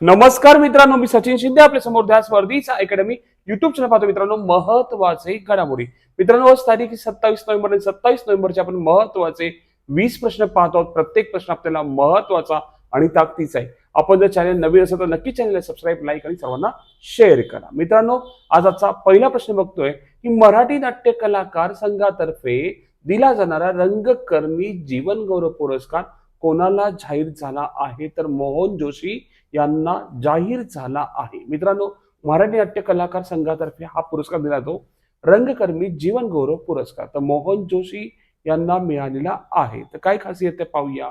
नमस्कार मित्रांनो मी सचिन शिंदे आपल्यासमोर द्या स्पर्धीचा अकॅडमी युट्यूब चॅनल पाहतो मित्रांनो महत्त्वाचे घडामोडी. मित्रांनो आज तारीख सत्तावीस नोव्हेंबर आणि सत्तावीस नोव्हेंबरचे आपण महत्त्वाचे वीस प्रश्न पाहतो आहोत. प्रत्येक प्रश्न आपल्याला महत्त्वाचा आणि ताकदीचा आहे. आपण जर चॅनल नवीन असेल तर नक्की चॅनलला सबस्क्राईब लाईक आणि सर्वांना शेअर करा. मित्रांनो आज आजचा पहिला प्रश्न बघतोय की मराठी नाट्य कलाकार संघातर्फे दिला जाणारा रंगकर्मी जीवन गौरव पुरस्कार कोणाला जाहीर झाला आहे? तर मोहन जोशी यांना जाहीर झाला आहे. मित्रांनो मराठी नाट्य कलाकार संघातर्फे हा पुरस्कार दिला जातो. रंगकर्मी जीवन गौरव पुरस्कार. तर मोहन जोशी यांना मिळालेला आहे. तर काय खासियत ते पाहूया.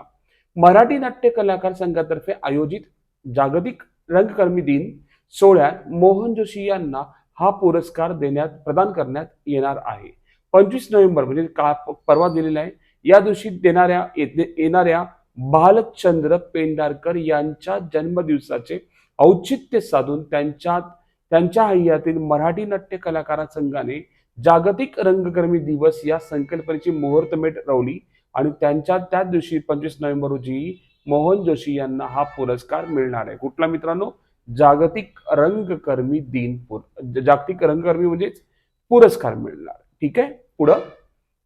मराठी नाट्य कलाकार संघातर्फे आयोजित जागतिक रंगकर्मी दिन सोहळ्यात मोहन जोशी यांना हा पुरस्कार देण्यात प्रदान करण्यात येणार आहे. पंचवीस नोव्हेंबर म्हणजे का परवा दिलेला आहे. या दिवशी देणाऱ्या येणाऱ्या भालचंद्र पेंढारकर यांच्या जन्मदिवसाचे औचित्य साधून त्यांच्यात त्यांच्या हय्यातील मराठी नाट्य कलाकार संघाने जागतिक रंगकर्मी दिवस या संकल्पनेची मुहूर्तमेट रवली आणि त्यांच्या त्याच दिवशी पंचवीस नोव्हेंबर रोजी मोहन जोशी यांना हा पुरस्कार मिळणार आहे. कुठला मित्रांनो? जागतिक रंगकर्मी दिन पुर जागतिक रंगकर्मी म्हणजेच पुरस्कार मिळणार. ठीक आहे? पुढं?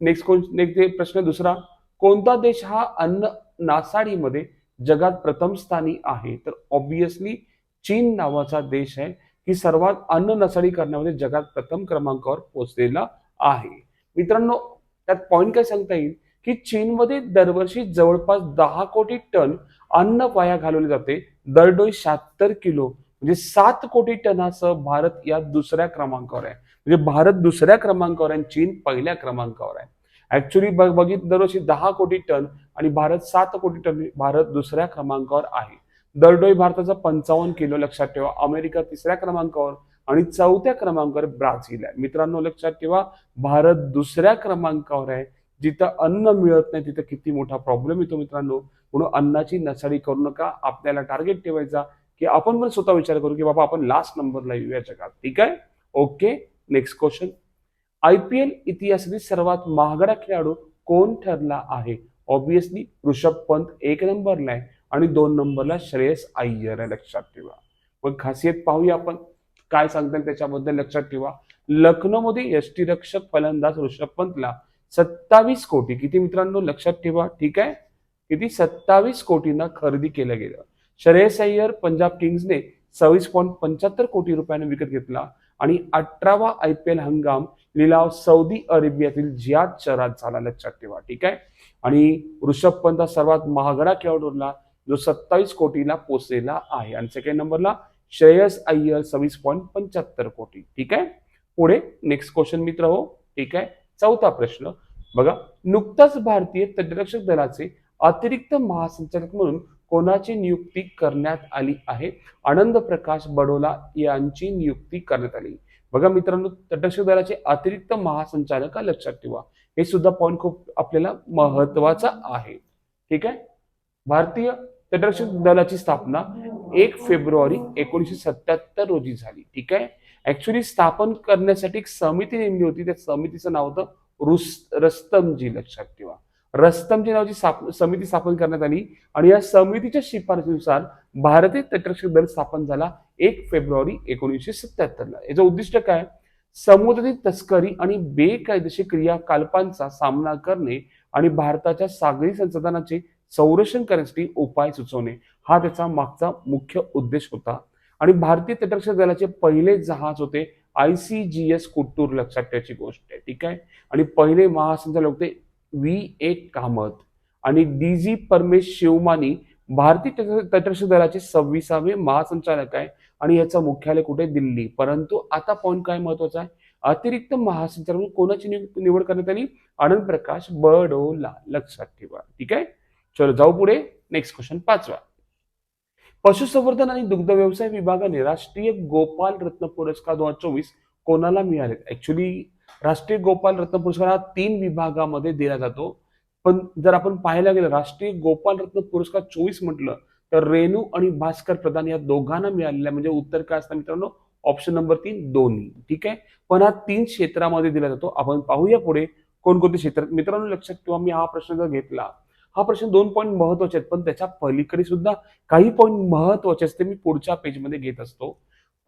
नेक्स्ट कोण नेक्स्ट प्रश्न दुसरा. कोणता देश हा अन्न नासाडीमध्ये जगात प्रथम स्थानी आहे. तर ऑब्विसली चीन नावाचा देश आहे. की सर्वात अन्न नासाडी करण्यामध्ये जगात प्रथम क्रमांकावर पोहोचलेला आहे. मित्रांनो त्यात पॉइंट काय सांगता येईल? की चीनमध्ये दरवर्षी जवळपास दहा कोटी टन अन्न वाया घालवले जाते. दरडोई शहात्तर किलो म्हणजे सात कोटी टनासह भारत या दुसऱ्या क्रमांकावर आहे. म्हणजे भारत दुसऱ्या क्रमांकावर आहे चीन पहिल्या क्रमांकावर आहे. ऍक्च्युली बघित दरवर्षी दहा कोटी टन आणि भारत सात कोटी टन भारत दुसऱ्या क्रमांकावर आहे. दरडोई भारताचा पंचावन्न किलो लक्षात ठेवा. अमेरिका तिसऱ्या क्रमांकावर आणि चौथ्या क्रमांकावर ब्राझील आहे. मित्रांनो लक्षात ठेवा भारत दुसऱ्या क्रमांकावर आहे. जिथं अन्न मिळत नाही तिथं किती मोठा प्रॉब्लेम येतो मित्रांनो. म्हणून अन्नाची नसाडी करू नका. आपल्याला टार्गेट ठेवायचा की आपण पण स्वतः विचार करू की बाबा आपण लास्ट नंबरला येऊया जगात. ठीक आहे? Okay next question I P L इतिहासातील सर्वात महागडा खेळाडू कोण ठरला आहे? ऑब्विसली ऋषभ पंत एक नंबरला आहे आणि दोन नंबरला श्रेयस अय्यर आहे लक्षात ठेवा. मग खासियत पाहूया आपण. काय सांगताल त्याच्याबद्दल लक्षात ठेवा. लखनौमध्ये यष्टीरक्षक फलंदाज ऋषभ पंतला सत्तावीस कोटी. किती मित्रांनो लक्षात ठेवा. ठीक आहे? किती? सत्तावीस कोटींना खरेदी केलं गेलं. श्रेयस अय्यर पंजाब किंग्सने सव्वीस पॉईंट पंच्याहत्तर कोटी रुपयाने विकत घेतला. आणि अठरावा आय पी एल हंगाम लिलाव सौदी अरेबियातील जियाद शहरात झाला लक्षात ठेवा ठीक आहे? आणि ऋषभ पंत सर्वात महागडा खेळाडू ठरला जो सत्तावीस कोटीला पोचलेला आहे. आणि सेकंड नंबरला श्रेयस अय्यर सव्वीस पॉईंट पंच्याहत्तर कोटी ठीक आहे? पुढे नेक्स्ट क्वेश्चन मित्र हो ठीक आहे? चौथा प्रश्न. बघा नुकताच भारतीय तटरक्षक दलाचे अतिरिक्त महासंचालक म्हणून कोणाची नियुक्ती करण्यात आली आहे? आनंद प्रकाश बडोला यांची नियुक्ती करण्यात आली. बघा मित्रांनो तटरक्षक दलाचे अतिरिक्त महासंचालक लक्षात ठेवा. हे सुद्धा पॉईंट खूप आपल्याला महत्त्वाचा आहे. ठीक आहे? भारतीय तटरक्षक दलाची स्थापना एक फेब्रुवारी एकोणीशे सत्याहत्तर रोजी झाली. ठीक आहे? ऍक्च्युली स्थापन करण्यासाठी एक समिती नेमली होती. त्या समितीचं नाव होतं रुस रस्तमजी लक्षात ठेवा. रस्तमची नावाची स्थाप- समिती स्थापन करण्यात आली. आणि या समितीच्या शिफारसीनुसार भारतीय तटरक्षक दल स्थापन झाला एक फेब्रुवारी एकोणीसशे सत्याहत्तरला. याचं उद्दिष्ट काय? समुद्रातील तस्करी आणि बेकायदेशीर क्रियाकल्पांचा सामना करणे आणि भारताच्या सागरी संसाधनाचे संरक्षण करण्यासाठी उपाय सुचवणे. हा त्याचा मागचा मुख्य उद्देश होता. आणि भारतीय तटरक्षक दलाचे पहिले जहाज होते आय सी जी एस कुट्टूर. लक्षात ठेवायची गोष्ट आहे. ठीक आहे? आणि पहिले महासंचालक होते व्ही ए कामत आणि डी जी परमेश शिवमानी भारतीय तट- तटरक्षक दलाचे सव्वीसावे महासंचालक आहे. आणि याचं मुख्यालय कुठे? दिल्ली. परंतु आता पॉईंट काय महत्त्वाचा आहे? अतिरिक्त महासंचालक म्हणून कोणाची निवड करण्यात आली? आनंद प्रकाश बडोला. लक्षात ठेवा. ठीक आहे? चलो जाऊ पुढे. नेक्स्ट क्वेश्चन पाचवा. पशुसंवर्धन आणि दुग्ध व्यवसाय विभागाने राष्ट्रीय गोपाल रत्न पुरस्कार दोन हजार चोवीस कोणाला मिळाले ऍक्च्युली राष्ट्रीय गोपाल रत्न पुरस्कार हा तीन विभागामध्ये दिला जातो. पण जर आपण पाहायला गेलं राष्ट्रीय गोपाल रत्न पुरस्कार चोवीस म्हटलं तर रेणू आणि भास्कर प्रधान या दोघांना मिळालेल्या म्हणजे उत्तर काय असतं मित्रांनो? ऑप्शन नंबर तीन दोन्ही. ठीक आहे? पण हा तीन क्षेत्रामध्ये दिला जातो. आपण पाहूया पुढे कोणकोणते क्षेत्र. मित्रांनो लक्षात ठेवा मी हा प्रश्न जर घेतला हा प्रश्न दोन पॉईंट महत्त्वाचे आहेत. पण त्याच्या पलीकडे सुद्धा काही पॉईंट महत्त्वाचे असते मी पुढच्या पेजमध्ये घेत असतो.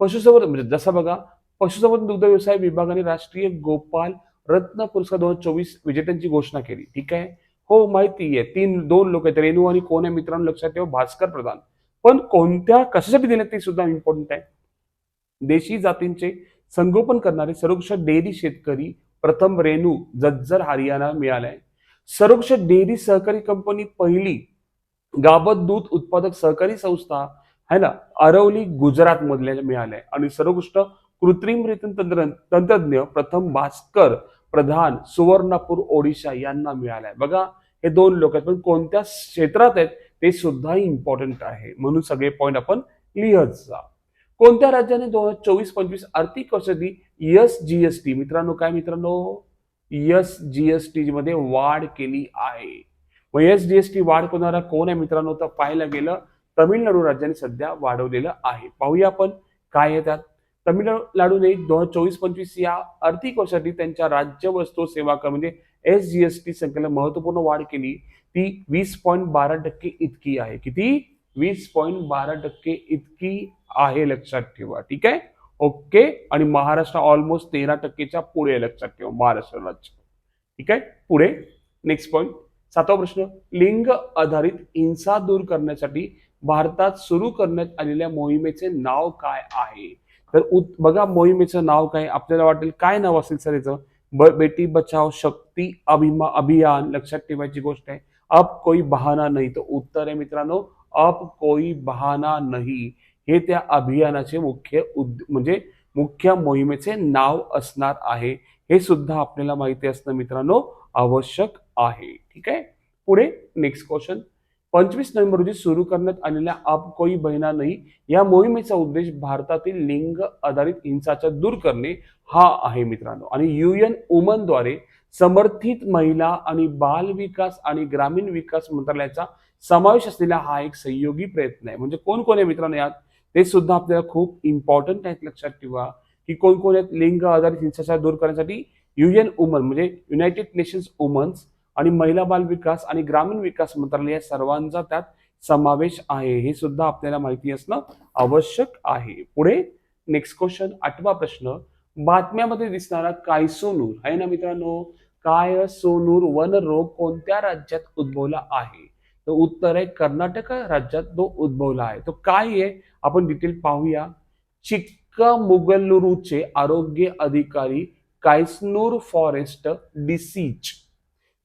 पशुसंवर्धन म्हणजे जसं बघा पशुसंवर्धन दुग्ध व्यवसाय विभागाने राष्ट्रीय गोपाल रत्न पुरस्कार दोन हजार चोवीस विजेत्यांची घोषणा केली. ठीक आहे? हो माहिती आहे. तीन दोन लोक आहेत. रेणू आणि कोण आहे मित्रांनो? लक्षात ठेवा भास्कर प्रधान. पण कोणत्या कशासाठी देण्यात ते सुद्धा इम्पॉर्टंट आहे. देशी जातींचे संगोपन करणारे सर्वोच्च डेअरी शेतकरी प्रथम रेणू जज्जर हरियाणा मिळालाय. सर्वोच्च डेअरी सहकारी कंपनी पहिली गाबत दूध उत्पादक सहकारी संस्था है ना? अरवली गुजरात मधल्या मिळाल्या. आणि सर्वोत्कृष्ट कृत्रिम रेतन तंत्र तंत्रज्ञ प्रथम भास्कर प्रधान सुवर्णापूर ओडिशा यांना मिळालाय. बघा हे दोन लोक आहेत पण कोणत्या क्षेत्रात आहेत ते सुद्धा इम्पॉर्टंट आहे. म्हणून सगळे पॉईंट आपण लिहत जा. कोणत्या राज्याने दोन हजार चोवीस पंचवीस आर्थिक वर्षातली यस जीएसटी मित्रांनो काय मित्रांनो? यस जीएसटी मध्ये वाढ केली आहे. मग यस जीएसटी वाढ करणारा कोण आहे मित्रांनो? तर पाहायला गेलं तमिळनाडू राज्याने सध्या वाढवलेलं आहे. पाहूया आपण काय येतात तमिळनाडूने दोन हजार चोवीस पंचवीस या आर्थिक वर्षासाठी त्यांच्या राज्य वस्तू सेवा कर म्हणजे एस जी एस टी संख्येला महत्त्वपूर्ण वाढ केली. ती वीस पॉईंट बारा टक्के इतकी आहे. किती? वीस पॉईंट बारा टक्के इतकी आहे लक्षात ठेवा. ठीक आहे? ओके. आणि महाराष्ट्र ऑलमोस्ट तेरा टक्केच्या पुढे लक्षात ठेवा. महाराष्ट्र राज्य. ठीक आहे? पुढे. नेक्स्ट पॉईंट सातवा प्रश्न. लिंग आधारित हिंसा दूर करण्यासाठी भारतात सुरू करण्यात आलेल्या मोहिमेचे नाव काय आहे? तर उत- बघा मोहिमेचं नाव काय आपल्याला वाटेल काय नाव असेल सर याचं? ब- बेटी बचाव शक्ती अभिमा अभियान लक्षात ठेवायची गोष्ट आहे. अब कोई बहाना नाही. तर उत्तर आहे मित्रांनो अब कोई बहाना नाही. हे त्या अभियानाचे मुख्य उद म्हणजे मुख्य मोहिमेचे नाव असणार आहे. हे सुद्धा आपल्याला माहिती असणं मित्रांनो आवश्यक आहे. ठीक आहे? पुढे नेक्स्ट क्वेश्चन पंचवीस नोव्हेंबर रोजी सुरू करण्यात आलेल्या अब कोई बहिणा नाही या मोहिमेचा उद्देश भारतातील लिंग आधारित हिंसाचार दूर करणे हा आहे मित्रांनो. आणि युएन उमनद्वारे समर्थित महिला आणि बाल विकास आणि ग्रामीण विकास मंत्रालयाचा समावेश असलेला हा एक सहयोगी प्रयत्न आहे. म्हणजे कोण कोण आहे मित्रांनो यात? ते सुद्धा आपल्याला खूप इम्पॉर्टंट आहेत लक्षात ठेवा की कोण कोण आहेत? लिंग आधारित हिंसाचार दूर करण्यासाठी युएन वुमन म्हणजे युनायटेड नेशन्स वुमन्स आणि महिला बाल विकास आणि ग्रामीण विकास मंत्रालय या सर्वांचा त्यात समावेश आहे. हे सुद्धा आपल्याला माहिती असणं आवश्यक आहे. पुढे नेक्स्ट क्वेश्चन आठवा प्रश्न. बातम्यामध्ये दिसणारा कायसोनूर आहे ना मित्रांनो? काय सोनूर वन रोग कोणत्या राज्यात उद्भवला आहे? तर उत्तर आहे कर्नाटक राज्यात तो उद्भवला आहे. तो काय आहे? आपण डिटेल पाहूया. चिक्कामुगलुरूचे आरोग्य अधिकारी कायसनूर फॉरेस्ट डिसीज.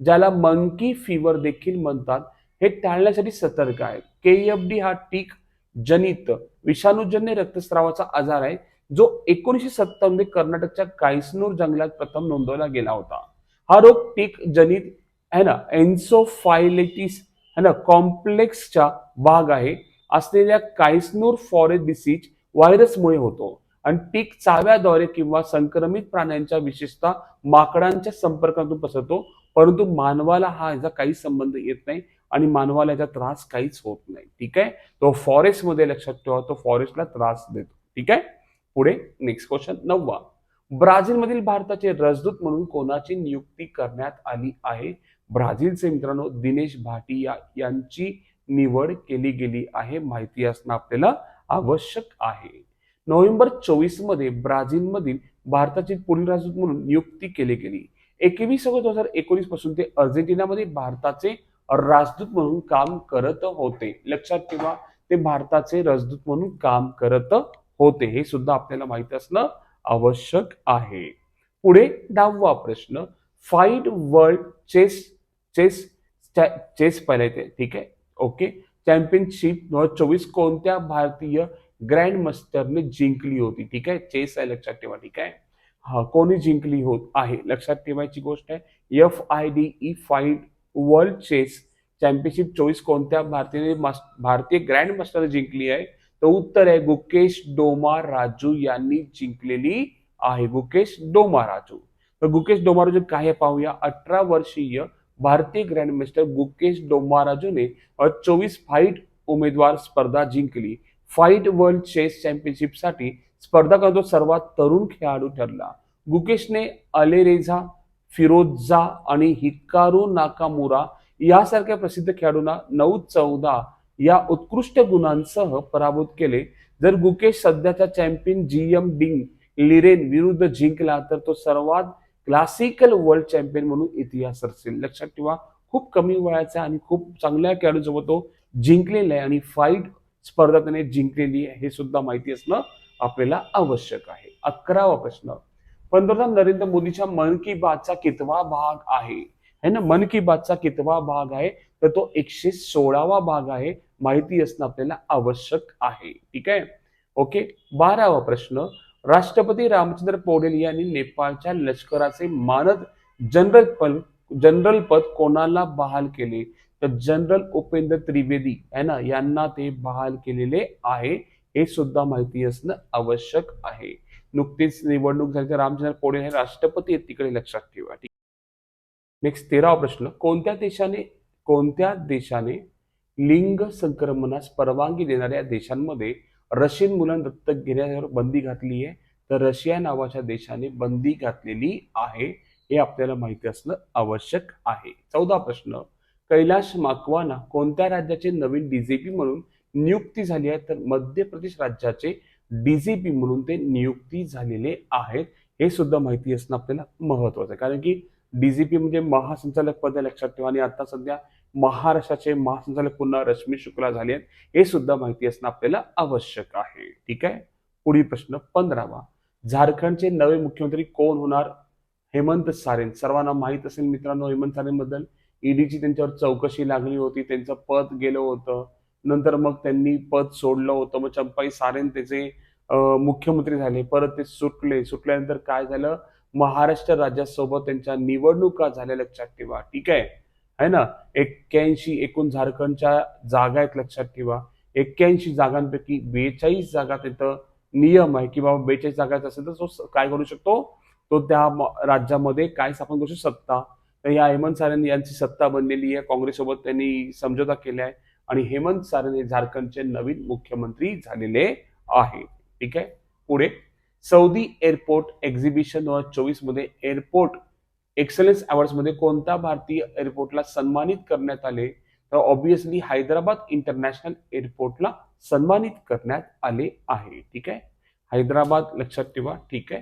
ज्याला मंकी फिवर देखील म्हणतात. हे टाळण्यासाठी सतर्क आहे. केएफडी हा टीक जनित विषाणूजन्य रक्तस्रावाचा आजार आहे जो एकोणीशे सत्तरमध्ये कर्नाटकच्या कायसनूर जंगलात प्रथम नोंदवला गेला होता. हा रोग टीक जनित है ना एन्सोफायलेटिस है ना कॉम्प्लेक्सचा भाग आहे. असलेल्या कायसनूर फॉरेस्ट डिसीज व्हायरसमुळे होतो. आणि पीक चाव्याद्वारे किंवा संक्रमित प्राण्यांच्या विशेषतः माकडांच्या संपर्कातून पसरतो. परंतु मानवाला हा याचा काही संबंध येत नाही आणि मानवाला याचा त्रास काहीच होत नाही. ठीक आहे? तो फॉरेस्टमध्ये लक्षात ठेवा तो फॉरेस्टला त्रास देतो. ठीक आहे? पुढे नेक्स्ट क्वेश्चन नववा. ब्राझीलमधील भारताचे राजदूत म्हणून कोणाची नियुक्ती करण्यात आली आहे? ब्राझीलचे मित्रांनो दिनेश भाटिया यांची निवड केली गेली आहे. माहिती असणं आपल्याला आवश्यक आहे. नोव्हेंबर चोवीसमध्ये ब्राझीलमधील भारताची पुढील राजदूत म्हणून नियुक्ती केली गेली. एकवीस ऑगस्ट दोन हजार एकोणीसपासून ते अर्जेंटिनामध्ये भारताचे राजदूत म्हणून काम करत होते. लक्षात ठेवा ते भारताचे राजदूत म्हणून काम करत होते. हे सुद्धा आपल्याला माहीत असणं आवश्यक आहे. पुढे दहावा प्रश्न. FIDE world chess chess chess पहिला ठीक आहे? ओके चॅम्पियनशिप दोन हजार चोवीस कोणत्या भारतीय ग्रँड मास्टरने जिंकली होती. ठीक आहे? चेस आहे लक्षात ठेवा ठीक आहे? हा कोणी जिंकली होत आहे? लक्षात ठेवायची गोष्ट आहे F I D E FIDE world chess championship चोवीस कोणत्या भारतीय भारतीय ग्रँड मास्टर जिंकली आहे? तर उत्तर आहे गुकेश डोमा राजू यांनी जिंकलेली आहे गुकेश डोमा राजू. तर गुकेश डोमाराजू काय आहे पाहूया अठरा वर्षीय भारतीय ग्रँड मास्टर गुकेश डोमाराजूने चोवीस फाईट उमेदवार स्पर्धा जिंकली. फाईट वर्ल्ड चेस चॅम्पियनशिपसाठी स्पर्धा करतो सर्वात तरुण खेळाडू ठरला. गुकेशने अलेरेझा फिरोजा आणि हिकारू नाकामुरा यासारख्या प्रसिद्ध खेळाडूंना नऊ चौदा या उत्कृष्ट गुणांसह पराभूत केले. जर गुकेश सध्याचा चॅम्पियन जी एम डिंग लिरेन विरुद्ध जिंकला तर तो सर्वात क्लासिकल वर्ल्ड चॅम्पियन म्हणून इतिहास रचेल. लक्षात ठेवा खूप कमी वयाचा आणि खूप चांगल्या खेळाडूसोबत तो जिंकलेला आहे आणि फाईट स्पर्धा त्याने जिंकलेली आहे हे सुद्धा माहिती असणं आपल्याला आवश्यक आहे. अकरावा प्रश्न. पंतप्रधान नरेंद्र मोदीच्या मन की बातचा कितवा भाग आहे? है ना? मन की बातचा कितवा भाग आहे? तर तो एकशे सोळावा भाग आहे माहिती असणं आपल्याला आवश्यक आहे. ठीक आहे? ओके? बारावा प्रश्न. राष्ट्रपती रामचंद्र पोडेल यांनी नेपाळच्या लष्कराचे मानद जनरल पद जनरल पद कोणाला बहाल केले? तर जनरल उपेंद्र त्रिवेदी है ना यांना ते बहाल केलेले आहे. हे सुद्धा माहिती असणं आवश्यक आहे. नुकतीच निवडणूक झाली तर रामचंद्र कोडे हे राष्ट्रपती आहेत तिकडे लक्षात ठेवा. ठीक नेक्स्ट तेरावा प्रश्न. कोणत्या देशाने कोणत्या देशाने लिंग संक्रमणास परवानगी देणाऱ्या देशांमध्ये रशियन मुलांना दत्तक घेण्यावर बंदी घातली आहे? तर रशिया नावाच्या देशाने बंदी घातलेली आहे. हे आपल्याला माहिती असणं आवश्यक आहे. चौदा प्रश्न. कैलाश माकवाना कोणत्या राज्याचे नवीन डीजीपी म्हणून नियुक्ती झाली आहे? तर मध्य प्रदेश राज्याचे डीजीपी म्हणून ते नियुक्ती झालेले आहेत. हे सुद्धा माहिती असणं आपल्याला महत्वाचं आहे. कारण की डीजीपी म्हणजे महासंचालक पद लक्षात ठेवा. आणि आता सध्या महाराष्ट्राचे महासंचालक पुन्हा रश्मी शुक्ला झाले आहेत. हे सुद्धा माहिती असणं आपल्याला आवश्यक आहे. ठीक आहे? पुढील प्रश्न पंधरावा. झारखंडचे नवे मुख्यमंत्री कोण होणार? हेमंत सारेन. सर्वांना माहीत असेल मित्रांनो हेमंत सारेन बद्दल ईडीची त्यांच्यावर चौकशी लागली होती त्यांचं पद गेलं होतं. नंतर मग त्यांनी पद सोडलं होतं. मग चंपाई सारेन त्याचे मुख्यमंत्री झाले. परत ते सुटले. सुटल्यानंतर काय झालं? महाराष्ट्र राज्यासोबत त्यांच्या निवडणुका झाल्या लक्षात ठेवा. ठीक आहे? है ना? एक्क्याऐंशी एकूण झारखंडच्या जागा आहेत लक्षात ठेवा. एक्क्याऐंशी जागांपैकी बेचाळीस जागा तिथं नियम आहे. की बाबा बेचाळीस जागा असेल तर तो काय करू शकतो? तो त्या राज्यामध्ये काय स्थापन करू शकतो? सत्ता. तर या हेमंत सारेन यांची सत्ता बनलेली आहे. काँग्रेससोबत त्यांनी समझोता केला आहे आणि हेमंत सारेन हे झारखंडचे नवीन मुख्यमंत्री झालेले आहे ठीक आहे? पुढे. सौदी एअरपोर्ट एक्झिबिशन दोन हजार चोवीसमध्ये एअरपोर्ट एक्सलन्स अवॉर्डमध्ये कोणत्या भारतीय एअरपोर्टला सन्मानित करण्यात आले? तर ऑब्विसली हैदराबाद इंटरनॅशनल एअरपोर्टला सन्मानित करण्यात आले आहे. ठीक आहे? हैदराबाद लक्षात ठेवा. ठीक आहे?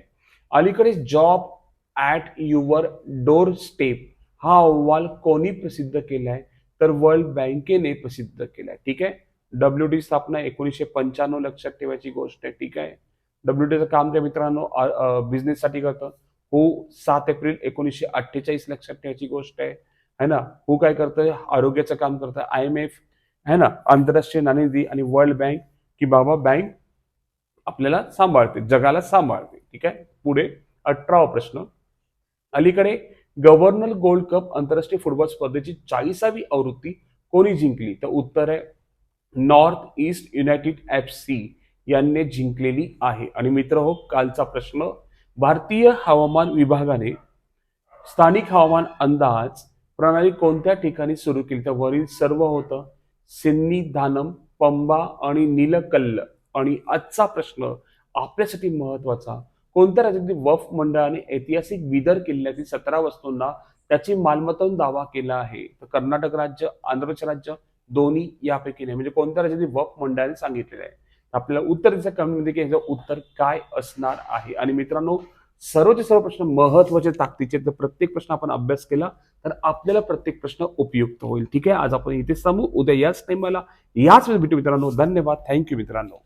अलीकडे job at your doorstep हा अहवाल कोणी प्रसिद्ध केलाय? तर वर्ल्ड बँकेने प्रसिद्ध केलाय. ठीक आहे? डब्ल्यू डी स्थापना एकोणीसशे पंच्याण्णव लक्षात ठेवायची गोष्ट आहे. ठीक आहे? डब्ल्यू डीचं काम त्या मित्रांनो बिझनेससाठी करतं. हू सात एप्रिल एकोणीसशे अठ्ठेचाळीस लक्षात ठेवायची गोष्ट आहे. है ना? हू काय करतं आरोग्याचं काम करतं आय एम एफ है ना? आंतरराष्ट्रीय नाणेनिधी आणि वर्ल्ड बँक की बाबा बँक आपल्याला सांभाळते जगाला सांभाळते. ठीक आहे? पुढे अठरावा प्रश्न. अलीकडे गव्हर्नर गोल्ड कप आंतरराष्ट्रीय फुटबॉल स्पर्धेची चाळीसावी आवृत्ती कोणी जिंकली? तर उत्तर आहे north east united F C यांनी जिंकलेली आहे. आणि मित्र हो कालचा प्रश्न भारतीय हवामान विभागाने स्थानिक हवामान अंदाज प्रणाली कोणत्या ठिकाणी सुरू केली? तर वरील सर्व होतं सिन्नी धानम पंबा आणि नीलकल्ल. आणि आजचा प्रश्न आपल्यासाठी महत्त्वाचा कोणत्या राज्यातील वफ मंडळाने ऐतिहासिक बिदर किल्ल्यातील सतरा वस्तूंना त्याची मालमत्ता दावा केला आहे? तर कर्नाटक राज्य आंध्र प्रदेश राज्य दोन्ही यापैकी नाही. म्हणजे कोणत्या राज्यातील वफ मंडळाने सांगितलेलं आहे? आपल्याला उत्तर द्यायचं कमेंटमध्ये की ह्याचं उत्तर काय असणार आहे? आणि मित्रांनो सर्वचे सर्व प्रश्न महत्त्वाचे ताकदीचे तर प्रत्येक प्रश्न आपण अभ्यास केला तर आपल्याला प्रत्येक प्रश्न उपयुक्त होईल. ठीक आहे? आज आपण इथे समू उद्या याच टाइमला याच वेळेस भेटू मित्रांनो. धन्यवाद. थँक्यू मित्रांनो.